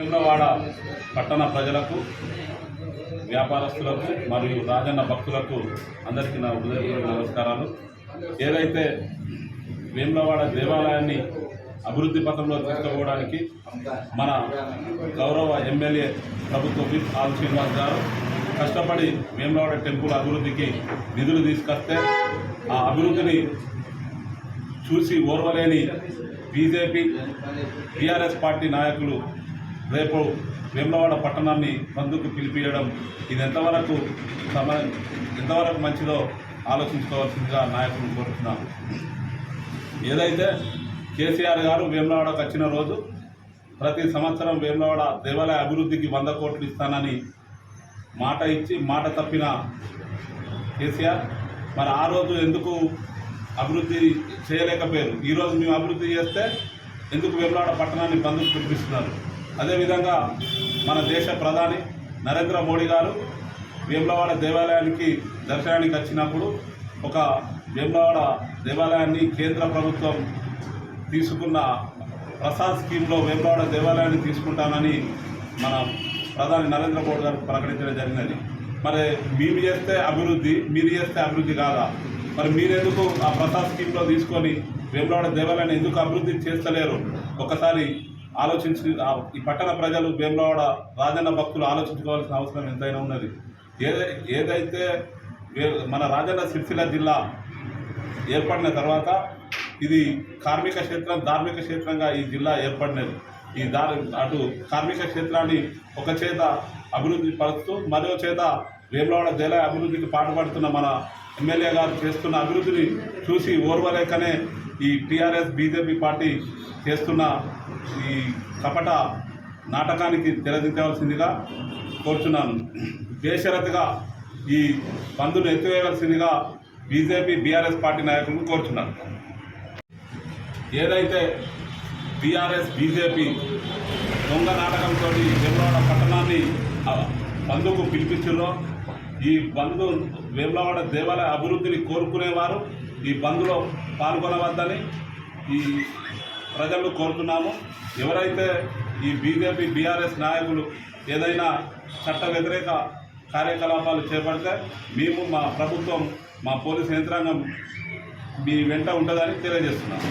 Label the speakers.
Speaker 1: వేములవాడ పట్టణ ప్రజలకు వ్యాపారస్తులకు మరియు రాజన్న భక్తులకు అందరికీ నా హృదయపూర్వక నమస్కారాలు. ఏదైతే వేములవాడ దేవాలయాన్ని అభివృద్ధి పథంలో తీసుకోవడానికి మన గౌరవ ఎమ్మెల్యే ప్రభుత్వ విప్ ఆల్ శ్రీనివాస్ గారు కష్టపడి వేములవాడ టెంపుల్ అభివృద్ధికి నిధులు తీసుకొస్తే ఆ అభివృద్ధిని చూసి ఓర్వలేని బీజేపీ టీఆర్ఎస్ పార్టీ నాయకులు రేపు వేములవాడ పట్టణాన్ని బంధుకు పిలిపియడం. ఇది ఎంతవరకు సమ ఎంతవరకు మంచిదో ఆలోచించుకోవాల్సిందిగా నాయకులు కోరుతున్నాను ఏదైతే కేసీఆర్ గారు వేములవాడకు వచ్చిన రోజు ప్రతి సంవత్సరం వేములవాడ దేవాలయ అభివృద్ధికి వంద కోట్లు ఇస్తానని మాట ఇచ్చి మాట తప్పిన కేసీఆర్ మరి ఆ రోజు ఎందుకు అభివృద్ధి చేయలేకపోయారు? ఈరోజు మేము అభివృద్ధి చేస్తే ఎందుకు వేములవాడ పట్టణాన్ని బంధుకు పిలిపిస్తున్నారు? అదేవిధంగా మన దేశ ప్రధాని నరేంద్ర మోడీ గారు వేములవాడ దేవాలయానికి దర్శనానికి వచ్చినప్పుడు ఒక వేములవాడ దేవాలయాన్ని కేంద్ర ప్రభుత్వం తీసుకున్న ప్రసాద్ స్కీమ్లో వేములవాడ దేవాలయాన్ని తీసుకుంటానని మన ప్రధాని నరేంద్ర మోడీ గారు ప్రకటించడం జరిగినది. మరి మేము చేస్తే అభివృద్ధి మీరు చేస్తే అభివృద్ధి కాదా? మరి మీరెందుకు ఆ ప్రసాద్ స్కీమ్లో తీసుకొని వేములవాడ దేవాలయాన్ని ఎందుకు అభివృద్ధి చేస్తలేరు? ఒకసారి ఆలోచించి ఈ పట్టణ ప్రజలు వేములవాడ రాజన్న భక్తులు ఆలోచించుకోవాల్సిన అవసరం ఎంతైనా ఉన్నది. ఏదై ఏదైతే మన రాజన్న సిరిసిల్ల జిల్లా ఏర్పడిన తర్వాత ఇది కార్మిక క్షేత్రం ధార్మిక క్షేత్రంగా ఈ జిల్లా ఏర్పడినది. ఈ దారి అటు కార్మిక క్షేత్రాన్ని ఒక చేత అభివృద్ధి పరుస్తూ మరో చేత వేములవాడ దేవాలయ అభివృద్ధికి పాటుపడుతున్న మన ఎమ్మెల్యే గారు చేస్తున్న అభివృద్ధిని చూసి ఓర్వలేకనే ఈ టీఆర్ఎస్ బీజేపీ పార్టీ చేస్తున్న ఈ కపట నాటకానికి తెరదించవలసిందిగా కోరుచున్నాను. బేషరతుగా ఈ బంధును ఎత్తివేయవలసిందిగా బీజేపీ బీఆర్ఎస్ పార్టీ నాయకులను కోరుచున్నాను. ఏదైతే బీఆర్ఎస్ బీజేపీ దొంగ నాటకంతో వేములవాడ పట్టణాన్ని బంధుకు పిలిపించారో ఈ బంధు వేములవాడ దేవాలయ అభివృద్ధిని కోరుకునేవారు ఈ బంధులో పాల్గొనవద్దని ఈ ప్రజలు కోరుతున్నాము. ఎవరైతే ఈ బీజేపీ బీఆర్ఎస్ నాయకులు ఏదైనా చట్ట వ్యతిరేక కార్యకలాపాలు చేపడితే మేము మా ప్రభుత్వం మా పోలీస్ యంత్రాంగం మీ వెంట ఉంటుందని తెలియజేస్తున్నాము.